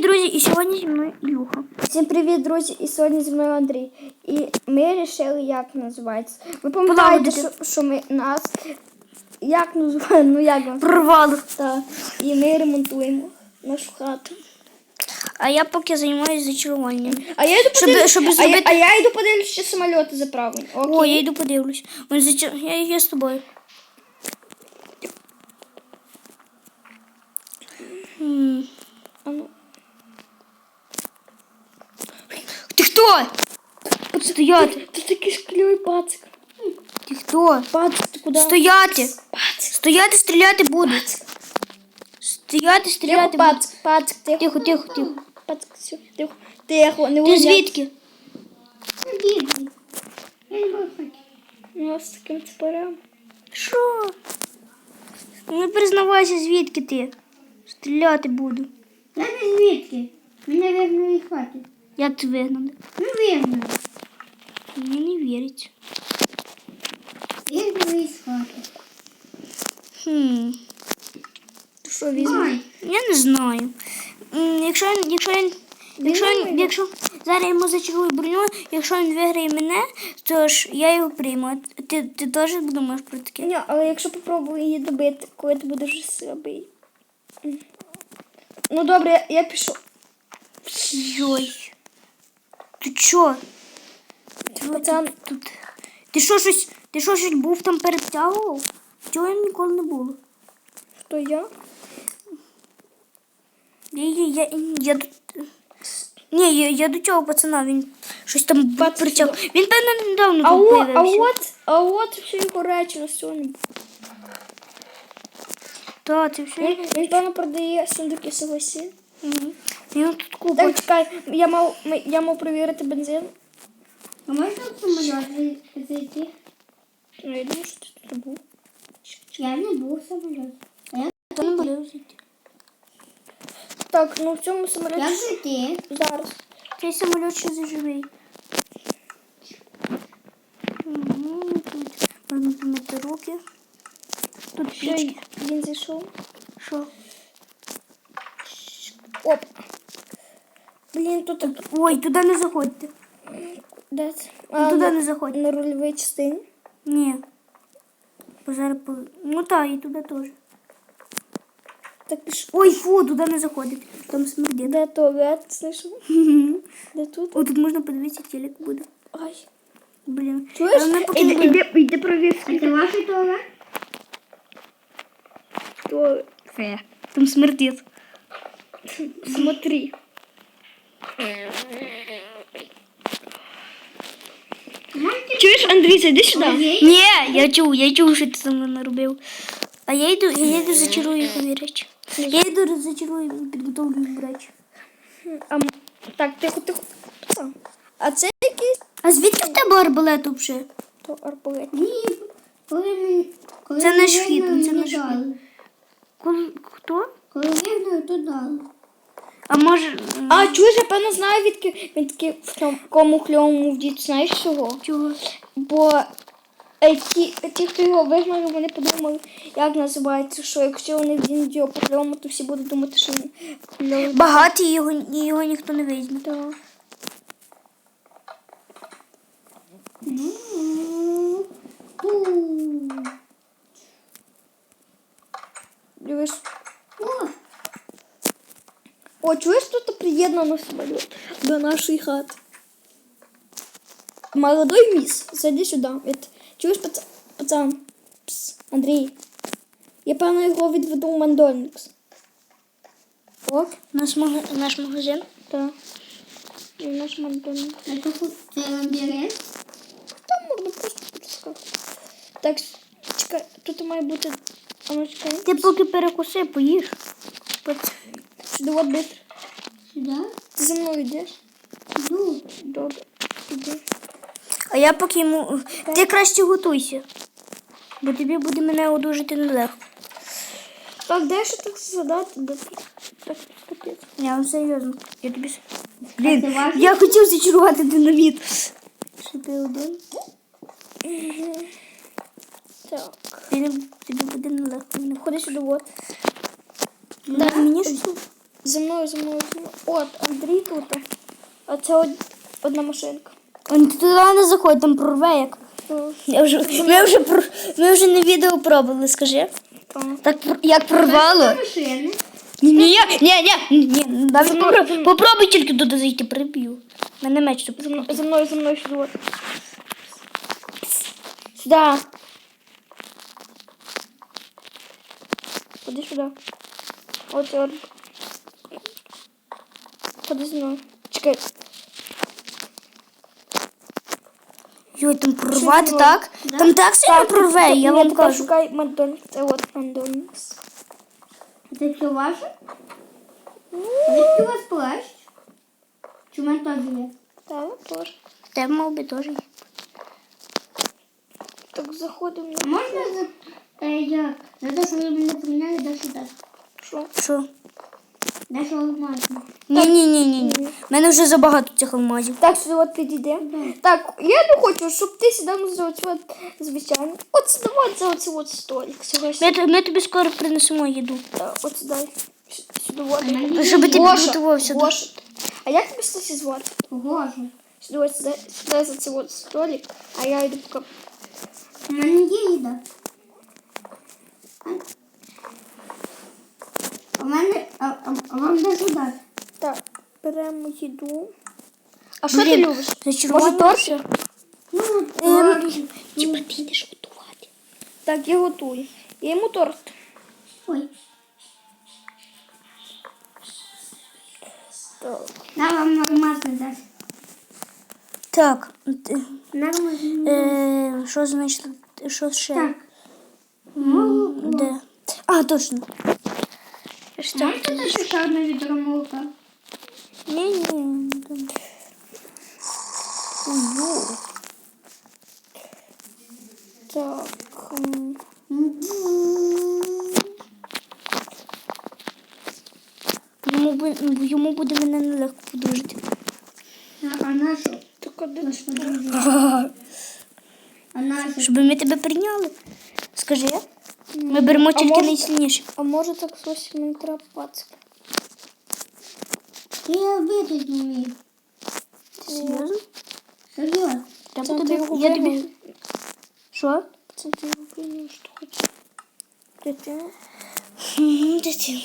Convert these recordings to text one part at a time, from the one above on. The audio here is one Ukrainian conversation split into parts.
привіт, друзі! І сьогодні зі мною Ілюха. Всім привіт, друзі! І сьогодні зі мною Андрій. І ми вирішили, як називається. Ви пам'ятаєте, що, що ми нас як називаємо? Ну як? Прорвало. Так. І ми ремонтуємо нашу хату. А я поки займаюся зачаруванням. А я йду Щоб- подивлюсь, щоб а, я, а я йду подивлюсь, чи самоліти заправлені. Окей. О, я йду подивлюсь. Ось зачар... я, я з тобою. М. А ну. Ти хто? Стояти. Ти такий шкльовий пацик. Ти хто? Пацик, ти куди? Стояти. Пацик. Стояти, стріляти буду. Стояти, Тихо, стріляти буду. пацик, пацик, тихо. Тихо, тихо, тихо. Пацик, все, тихо. Тихо, не Ти звідки? Ну, з таким цепарем. Що? Ну, Не признавайся, звідки ти. Стріляти буду. Я не звідки. Мене вигнали із ти вигнали? Ну вигнали. Мені не вірить. Із хати. Хм. Ти що, візьми? Ой, Я не знаю. Якщо він, якщо він, якщо він, якщо зараз йому зачарую броню, якщо він виграє мене, то ж я його прийму. Ти, ти теж думаєш про таке? Ні, але якщо попробую її добити, коли ти будеш слабий. Ну добре, я, я пішов. Йой. Ти чо? Пацан, Тут. Ти що щось, ти що щось був там перетягував? Цього ніколи не було. хто я? Я, я, я, я, до- Ні, я, я до цього пацана, він щось там притяг. Він, певно, недавно А, тут о, а от, а от все його речі на сьогодні. Та, це все. Він, він певно продає сундуки согласі. Мгм. Він тут купа. Так, чекай, я мав, я мав перевірити бензин. а можна в самоліт зайти? Ну, я думаю, що ти тут був. Я не був в самоліт. А я, не зайти? Так, ну в цьому самоліті як зайти? зараз. Цей самоліт ще заживий. Тут можна помити руки. Тут пічки. він зайшов? Що? Оп. Блін, тут. Ой, туди не заходьте. Де це? Ну, туди не заходьте. На рульовій частині. Ні. Бо зараз по... Ну так, і туди теж. Так пішов. Ой, фу, туди не заходить. Там смердить. Де туалет знайшов? Де тут? О, тут можна подивитися, телек буде. Ай. Блін. Чуєш? Але поки Іди, не іди, іди провір це ваш туалет? туалет. Фе. Там смердить. Смотри. Чуєш, Андрій, зайди сюди. Ні, я чув, я чув, що ти там наробив. А я йду, я йду зачарую його речі. Я йду зачарую і підготовлю його речі. А, так, тихо, тихо. А це якийсь А звідки в тебе арбалет взагалі? то арбалет. Ні. Коли ми... Коли Це наш хід, це наш хід. Коли хто? Коли вигнали, то дали. А може. А, чуєш, я певно знаю, відки він такий в тому кому кльовому вдіт, знаєш чого? чого? Бо е, ті, ті, хто його вигнали, вони подумали, як називається, що якщо вони вдінуть його по кльовому, то всі будуть думати, що він кльовий. Багатий його, його ніхто не візьме. Так. Ну, О, чуєш, тут приєднано самоліт до нашої хати. Молодой міс, зайди сюди. Від... Чуєш, пац... пацан? Пс, Андрій. Я певно його відведу в Мандольникс. Ок, Наш, мага... наш магазин. так. І наш Мандольникс. а то. Там можна просто підскати. Так, чекай, тут має бути. А ну чекай. Ти поки перекуси, поїж. Сюди от битр. Сюди. Ти за мною йдеш? Йду. Добре. Іди. А я поки йому. Ти краще готуйся. Бо тобі буде мене одужати нелегко. Так, де ще так задати? Де? Так, капець. Я вам серйозно. Я тобі. с- Блін, я хотів зачарувати динаміт. Що ти один? Так. Тобі, тобі буде нелегко. мене. Ходи сюди, от. Дай мені щось. За мною, за мною, за мною. От, Андрій тут. А це од... одна машинка. Он ти туди не заходь, там прорве як. Я вже, ми, вже, пр- ми вже не відео пробували, скажи. так. Пр- як прорвало. Машини. Ні, ні, я- ні, ні, ні, навіть попро- попробуй тільки туди зайти, приб'ю. Мене меч тут. За мною, за мною, за мною сюди. от. Сюди. Ходи сюди. От, от. Ходи зі мною. Чекай. Йой, там прорвати, Чого? так? Там так сильно прорве, я вам тепер кажу. Шукай Макдональдс. Це от Макдональдс. Це все ваше? Звідки у вас плащ? Чи в мене теж є? Так, теж. Тебе мав би теж є. Так заходимо. А можна за... Е, як? За те, що ви мене прийняли, де сюди? Що? Що? Де що можна? Ні, ні, ні, ні, ні. У мене вже забагато цих алмазів. Так, сюди от підійде. Так, я не хочу, щоб ти сідав за оцю от звичайно. От от за оцей от столик. Ми, ми тобі скоро принесемо їду. Так, От сюди. Сюди от. Щоб ти підготувався. Гоша. А як тебе статі звати? Гоже. Сюди от сюди, сюди за цей от столик, а я йду поки. У мене є їда. А- У мене... А, а, а вам де сюди? Так, беремо їду. А що ти любиш? Може торт? Ну, Ем. Типа ти йдеш готувати. Так, я готую. Я йому торт. Ой. Так. На вам нормально дасть. Так. Нормально. Е, що значить? Що ще? Так. Де? А, точно. Що? Дати ще відро молока? Ні, ні. Так. Йому, бу- йому буде мене нелегко подужити. А, на що? Так, що? Щоб ми тебе прийняли. Скажи. Ми беремо А тільки може- найсильніші. А може так щось мені треба пацки? Я бити не вмію. Серйозно? Серйозно. Треба Це ти тобі. його Я тобі. вигнав. Що? Це ти його прийняв, що хочеш. Дитина. Мгм, та ці.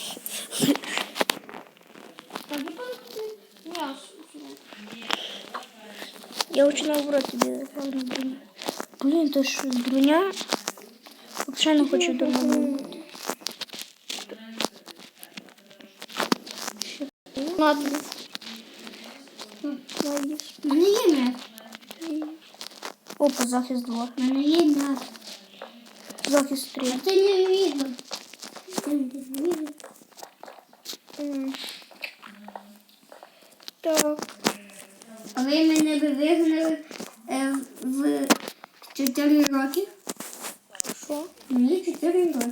Я хочу наоборот тобі гарну броню. Блін, то ж броня. Взагалі не хочу до мене. На тобі. На. У мене є. Опа, захист 2. У мене є м'ясо. Захист 3. А це не. М. Так. А ви мене вигнали е, в 4 роки? Що? Мені 4 роки.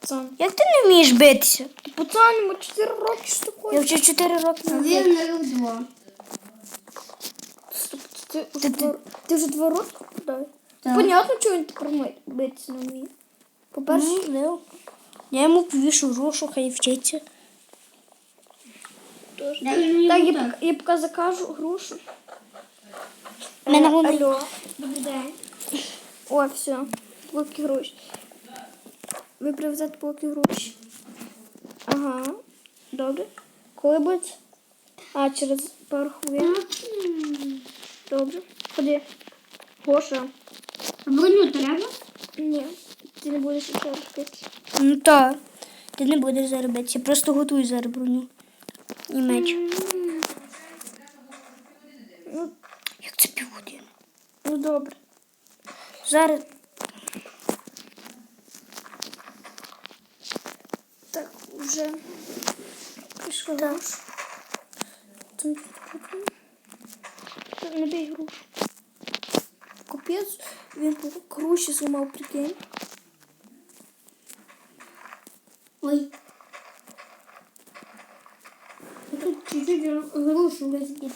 Пацан. Як ти не вмієш битися? Пацан, йому 4 роки, що таке? Я вже 4 роки не ви бив. вигнали в 2. Стоп, Ти, вже два- ти вже два роки куди? Так. Понятно, чого він тепер битися не вміє. По-перше, Можливо. Я йому повішу грошу, хай вчиться. Дай Так, я, так. я поки закажу грушу. Мене Е, Алло, добрий день. О, все, блоки гроші. Ви привезете блоки гроші. Ага, добре. Коли буде? А, через пару хвилин. Добре. Ходи. Гоша. А броню треба? Ні, ти не будеш ще робити. Ну так. Ти не будеш зараз битися. Просто готуй зараз броню. І меч. Ну, Як це півгодини? ну добре. Зараз. вже пішла груша. Там Та Не бій грушу. Капець, він по груші зламав, прикинь. Ой. А Тут чуть-чуть грушу розбив.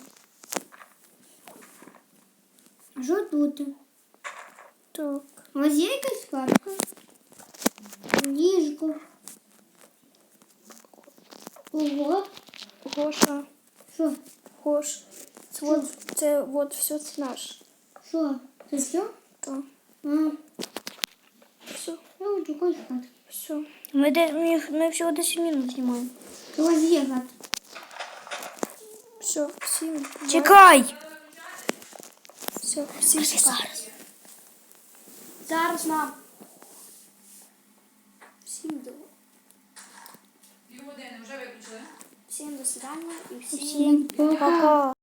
А що тут? Так. У вас є якась картка? Ліжко. Ого. Гоша. Що? Гош. Це от, це от все це наш. Що? Це все? То. А, Все. я хочу когось хати. Все. Ми, де, ми, ми всього 10 минут знімаємо. У вас є. Все. Всім. Чекай! Все. Всім. зараз. Зараз нам. Всім до. Всім до свидання і всім. Всім пока. Пока.